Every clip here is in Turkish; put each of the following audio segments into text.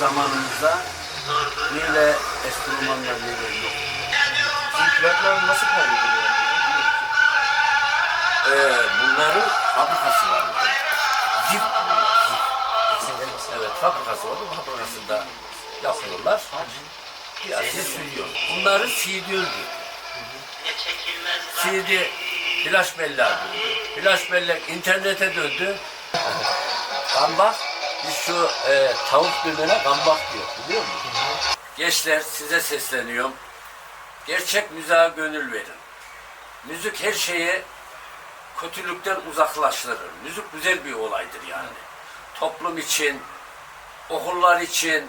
zamanımızda böyle enstrümanlar böyle yok. Şimdi plaklar nasıl kaydediliyor? Ee, bunların fabrikası var. Zip. Evet, fabrikası var. Bu fabrikasında yapıyorlar. Da sürüyor. Bunların CD öldü. CD flash bellek. Flash bellek internete döndü. Gambak, biz şu e, tavuk dönene gambak diyor, biliyor musun? Gençler size sesleniyorum. Gerçek müziğe gönül verin. Müzik her şeyi kötülükten uzaklaştırır. Müzik güzel bir olaydır yani. Toplum için, okullar için,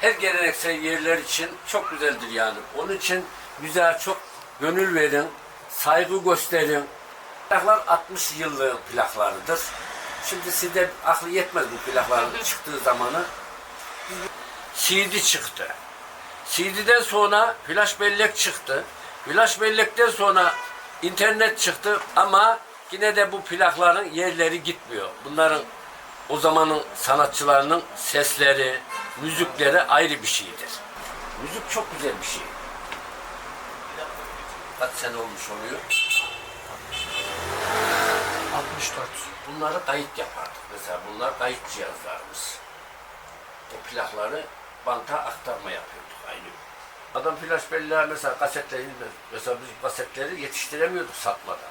her geleneksel yerler için çok güzeldir yani. Onun için müziğe çok gönül verin, saygı gösterin. Plaklar 60 yıllık plaklarıdır. Şimdi size aklı yetmez bu plakların çıktığı zamanı. CD çıktı. CD'den sonra flash bellek çıktı. Flash bellekten sonra internet çıktı ama yine de bu plakların yerleri gitmiyor. Bunların o zamanın sanatçılarının sesleri, müzikleri ayrı bir şeydir. Müzik çok güzel bir şey. Kaç sene olmuş oluyor? 64. Bunları kayıt yapardık. Mesela bunlar kayıt cihazlarımız. O plakları banta aktarma yapıyorduk aynı. Adam flash belleğe mesela kasetleri, mesela biz kasetleri yetiştiremiyorduk satmadan.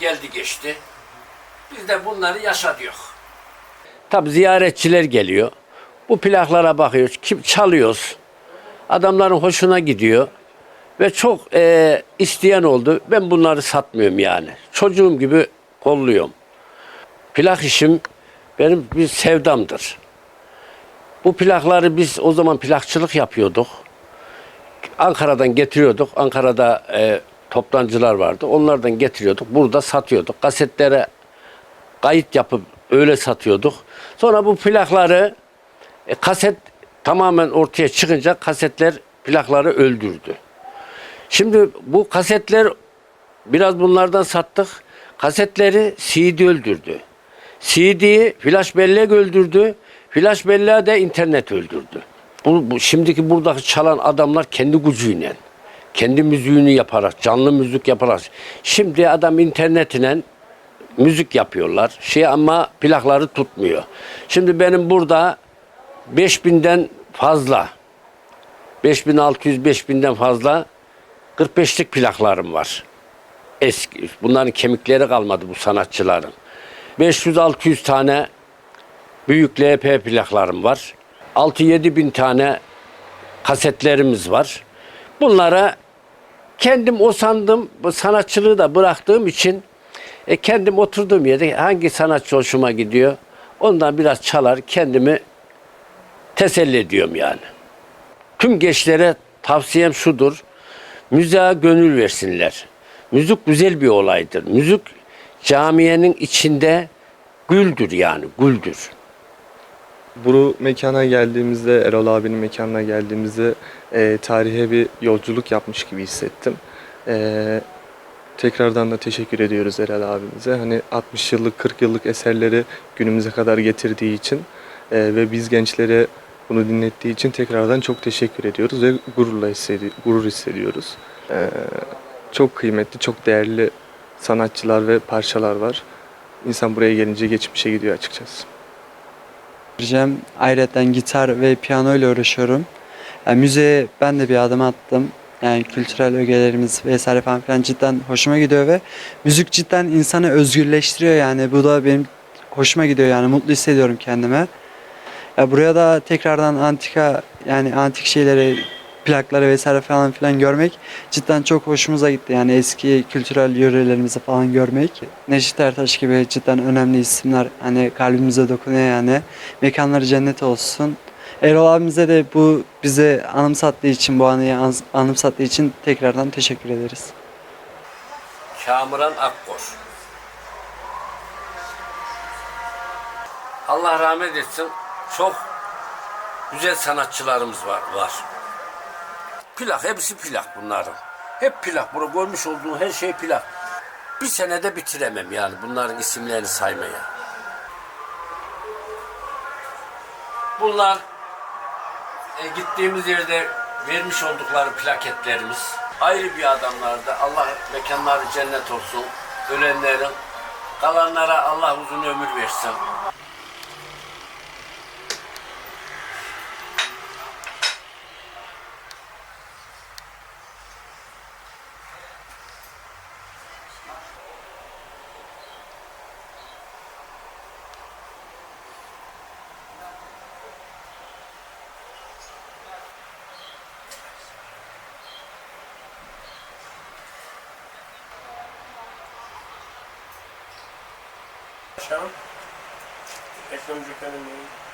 Geldi geçti. Biz de bunları yaşadık. Tabi ziyaretçiler geliyor. Bu plaklara bakıyor. Kim çalıyoruz. Adamların hoşuna gidiyor. Ve çok eee, isteyen oldu. Ben bunları satmıyorum yani. Çocuğum gibi kolluyorum. Plak işim benim bir sevdamdır. Bu plakları biz o zaman plakçılık yapıyorduk. Ankara'dan getiriyorduk. Ankara'da e, toptancılar vardı. Onlardan getiriyorduk. Burada satıyorduk. Kasetlere kayıt yapıp öyle satıyorduk. Sonra bu plakları e, kaset tamamen ortaya çıkınca kasetler plakları öldürdü. Şimdi bu kasetler biraz bunlardan sattık. Kasetleri CD öldürdü. CD'yi flash bellek öldürdü. Flash belleği de internet öldürdü. Bu, bu şimdiki buradaki çalan adamlar kendi gücüyle, kendi müziğini yaparak, canlı müzik yaparak. Şimdi adam internetine müzik yapıyorlar. Şey ama plakları tutmuyor. Şimdi benim burada 5000'den fazla 5600 5000'den fazla 45'lik plaklarım var. Eski bunların kemikleri kalmadı bu sanatçıların. 500-600 tane büyük LP plaklarım var. 6-7 bin tane kasetlerimiz var. Bunlara kendim o sandım, bu sanatçılığı da bıraktığım için e, kendim oturduğum yerde hangi sanatçı hoşuma gidiyor ondan biraz çalar kendimi teselli ediyorum yani. Tüm gençlere tavsiyem şudur. Müziğe gönül versinler. Müzik güzel bir olaydır. Müzik camiyenin içinde güldür yani, güldür. Bu mekana geldiğimizde, Erol abinin mekanına geldiğimizde e, tarihe bir yolculuk yapmış gibi hissettim. E, tekrardan da teşekkür ediyoruz Erol abimize. Hani 60 yıllık, 40 yıllık eserleri günümüze kadar getirdiği için e, ve biz gençlere bunu dinlettiği için tekrardan çok teşekkür ediyoruz ve gururla hissedi gurur hissediyoruz. E, çok kıymetli, çok değerli sanatçılar ve parçalar var. İnsan buraya gelince geçmişe gidiyor açıkçası. Cem ayrıca gitar ve piyano ile uğraşıyorum. Yani müziğe ben de bir adım attım. Yani kültürel ögelerimiz vesaire falan filan cidden hoşuma gidiyor ve müzik cidden insanı özgürleştiriyor yani bu da benim hoşuma gidiyor yani mutlu hissediyorum kendime. Ya buraya da tekrardan antika yani antik şeyleri plakları vesaire falan filan görmek cidden çok hoşumuza gitti. Yani eski kültürel yörelerimizi falan görmek. Neşet Ertaş gibi cidden önemli isimler hani kalbimize dokunuyor yani. Mekanları cennet olsun. Erol abimize de bu bize anımsattığı için, bu anıyı an- anımsattığı için tekrardan teşekkür ederiz. Kamuran Akkor. Allah rahmet etsin. Çok güzel sanatçılarımız var. var. Plak, hepsi plak bunların. Hep plak. Burada görmüş olduğun her şey plak. Bir senede bitiremem yani bunların isimlerini saymaya. Bunlar e, gittiğimiz yerde vermiş oldukları plaketlerimiz ayrı bir adamlardı. Allah mekanları cennet olsun. Ölenlerin kalanlara Allah uzun ömür versin. É que estamos juntando mesmo.